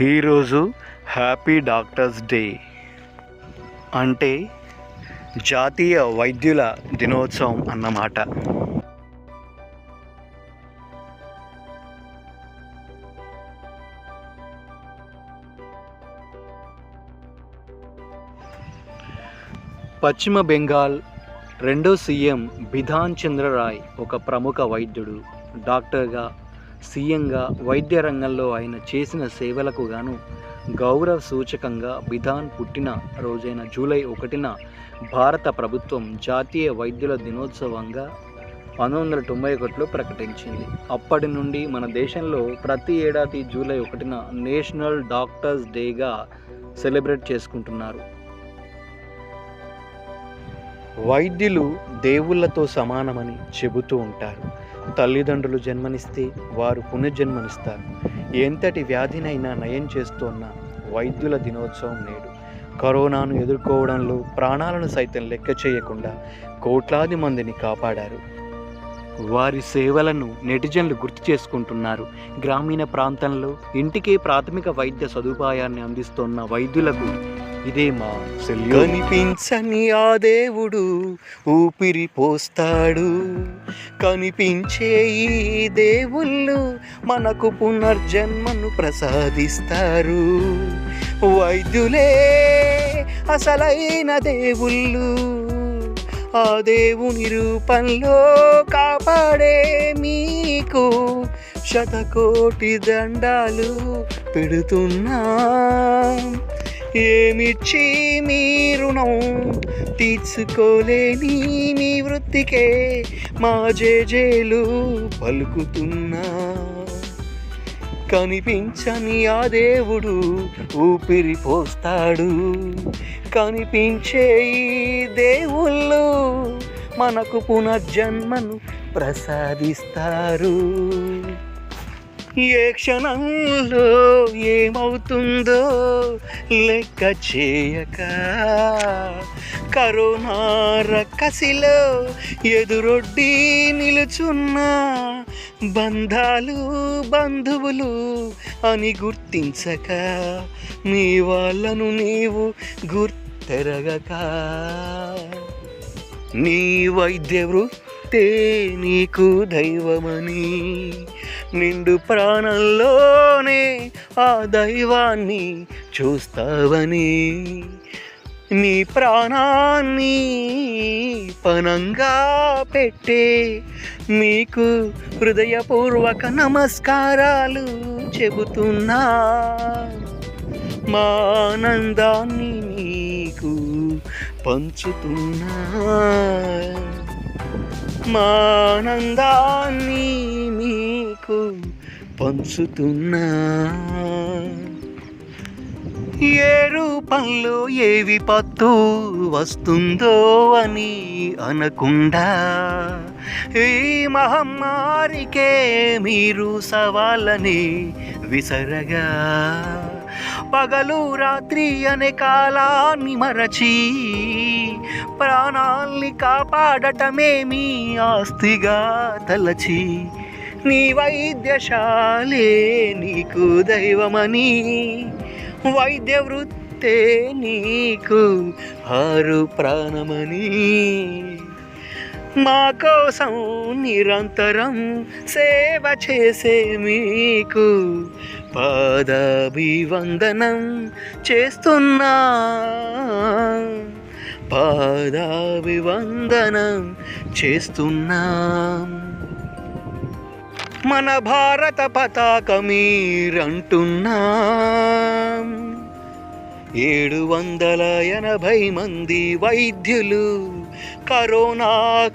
ఈరోజు happy doctors day. అంటే జాతీయ వైద్యుల దినోత్సవం అన్నమాట. పశ్చిమ బెంగాల్ రెండో సీఎం బిధాన్ చంద్ర రాయ్ ఒక ప్రముఖ వైద్యుడు డాక్టర్గా సీఎంగా వైద్య రంగంలో ఆయన చేసిన సేవలకు గాను గౌరవ సూచకంగా బిధాన్ పుట్టిన రోజైన జూలై ఒకటిన భారత ప్రభుత్వం జాతీయ వైద్యుల దినోత్సవంగా పంతొమ్మిది వందల తొంభై ఒకటిలో ప్రకటించింది. అప్పటి నుండి మన దేశంలో ప్రతి ఏడాది జూలై ఒకటిన నేషనల్ డాక్టర్స్ డేగా సెలబ్రేట్ చేసుకుంటున్నారు. వైద్యులు దేవుళ్ళతో సమానమని చెబుతూ ఉంటారు. తల్లిదండ్రులు జన్మనిస్తే వారు పునర్జన్మనిస్తారు. ఎంతటి వ్యాధినైనా నయం చేస్తోన్న వైద్యుల దినోత్సవం నేడు. కరోనాను ఎదుర్కోవడంలో ప్రాణాలను సైతం లెక్క చేయకుండా కోట్లాది మందిని కాపాడారు. వారి సేవలను నెటిజన్లు గుర్తు చేసుకుంటున్నారు. గ్రామీణ ప్రాంతంలో ఇంటికే ప్రాథమిక వైద్య సదుపాయాన్ని అందిస్తున్న వైద్యులకు ఇదే మా కనిపించని ఆ దేవుడు ఊపిరి పోస్తాడు. కనిపించే ఈ దేవుళ్ళు మనకు పునర్జన్మను ప్రసాదిస్తారు. వైద్యులే అసలైన దేవుళ్ళు ఆ దేవుని రూపంలో కాపాడే మీకు శతకోటి దండాలు పెడుతున్నా. ఏమిచ్చి మీ రుణం? తీర్చుకోలేని మీ వృత్తికే మా జేజేలు పలుకుతున్నా. కనిపించని ఆ దేవుడు ఊపిరి పోస్తాడు. కనిపించే ఈ దేవుళ్ళు మనకు పునర్జన్మను ప్రసాదిస్తారు. ఏ క్షణంలో ఏమవుతుందో లెక్క చేయక. కరోనా రక్కసిలో ఎదురొడ్డి నిలుచున్న బంధాలు బంధువులు అని గుర్తించక. మీ వాళ్ళను నీవు గుర్తెరగక. నీ వైద్య వృత్తి నీకు దైవమని. నిండు ప్రాణంలోనే ఆ దైవాన్ని చూస్తావని. నీ ప్రాణాన్ని పనంగా పెట్టే మీకు హృదయపూర్వక నమస్కారాలు చెబుతున్నా. మా ఆనందాన్ని పంచుతున్నా. మానందాన్ని మీకు పంచుతున్నా. ఏ రూపంలో ఏ విపత్తు వస్తుందో అని అనకుండా ఈ మహమ్మారికే మీరు సవాళ్ళని విసరగా పగలు రాత్రి అనే కాలాన్ని మరచి ప్రాణాల్ని కాపాడటమే మీ ఆస్తిగా తలచి నీ వైద్యశాలే నీకు దైవమని వైద్య వృత్తే నీకు ఆరు ప్రాణమని మా కోసం నిరంతరం సేవ చేసే మీకు పాదాభివందనం చేస్తున్నా. పాదాభివందనం చేస్తున్నాం. మన భారత పతాక మీరంటున్నాం ఏడు వందల ఎనభై మంది వైద్యులు కరోనా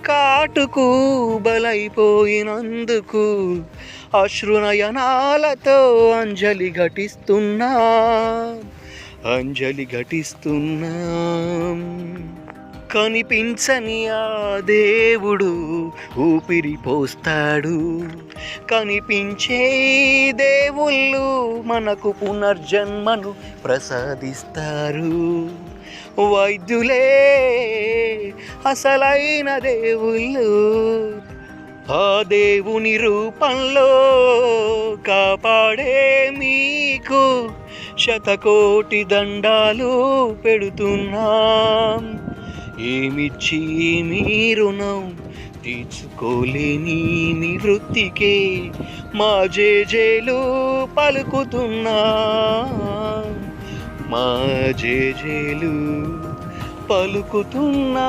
కాటుకు బలైపోయినందుకు అశ్రునయనాలతో అంజలి ఘటిస్తున్నా అంజలి ఘటిస్తున్నాం. కనిపించని ఆ దేవుడు ఊపిరి పోస్తాడు. కనిపించే దేవుళ్ళు మనకు పునర్జన్మను ప్రసాదిస్తారు. వైద్యులే అసలైన దేవుళ్ళు ఆ దేవుని రూపంలో కాపాడే మీకు శతకోటి దండాలు పెడుతున్నాం. ఏమిచ్చి మీరు తీర్చుకోలేని మీ వృత్తికే మా జేజేలు పలుకుతున్నా. మా జేజేలు పలుకుతున్నా.